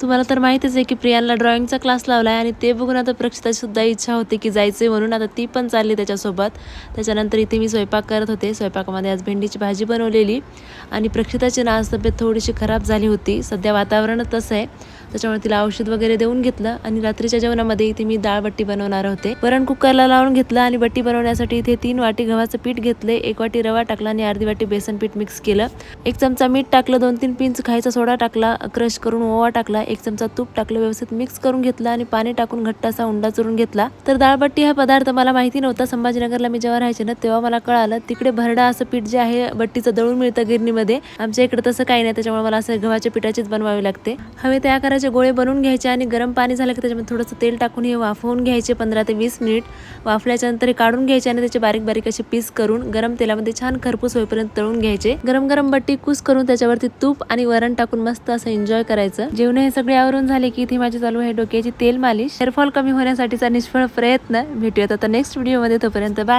तुम्हाला तर माहितीच आहे की प्रियांला ड्रॉइंगचा क्लास लावला आहे आणि ते बघून आता प्रक्षिताची सुद्धा इच्छा होती की जायचे म्हणून. आता ती पण चालली त्याच्यासोबत. त्याच्यानंतर इथे मी स्वयंपाक करत होते. स्वयंपाकामध्ये आज भेंडीची भाजी बनवलेली. आणि प्रक्षिताची ना आज तब्येत थोडीशी खराब झाली होती. सध्या वातावरणच तसं आहे. त्याच्यामुळे तिला औषध वगैरे देऊन घेतलं आणि रात्रीच्या जेवणामध्ये इथे मी डाळ बट्टी बनवणार होते. वरण कुकरला लावून घेतलं आणि बट्टी बनवण्यासाठी इथे तीन वाटी गव्हाचं पीठ घेतले एक वाटी रवा टाकला आणि अर्धी वाटी बेसन पीठ मिक्स केलं. एक चमचा मीठ टाकलं दोन तीन पिंच खायचा सोडा टाकला क्रश करून ओवा टाकला एक चमचा तूप टाकलं व्यवस्थित मिक्स करून घेतलं आणि पाणी टाकून घट्ट असा उंडा चुरून घेतला. तर दाळबट्टी हा पदार्थ मला माहिती नव्हता संभाजीनगरला मी जेव्हा राहायचे ना तेव्हा मला कळालं तिकडे भरडा असं पीठ जे आहे बट्टीचं दळून मिळतं गिरणीमध्ये. आमच्या इकडे तसं काही नाही त्याच्यामुळे मला असं गव्हाच्या पिठाचीच बनवावी लागते. हवे त्या आकाराचे गोळे बनवून घ्यायचे आणि गरम पाणी झालं की त्याच्यामध्ये थोडंसं तेल टाकून हे वाफवून घ्यायचे पंधरा ते वीस मिनिट. वाफल्याच्या नंतर हे काढून घ्यायचे आणि त्याचे बारीक बारीक असे पीस करून गरम तेलामध्ये छान खरपूस होईपर्यंत तळून घ्यायचे. गरम गरम बट्टी कुस करून त्याच्यावरती तूप आणि वरण टाकून मस्त असं एन्जॉय करायचं. जेवण हे सगळे आवरून झाले की इथे माझी चालू आहे डोक्याची तेल मालिश. हेअरफॉल कमी होण्यासाठीचा निष्फळ प्रयत्न. भेटूयात आता नेक्स्ट व्हिडिओमध्ये तोपर्यंत बाय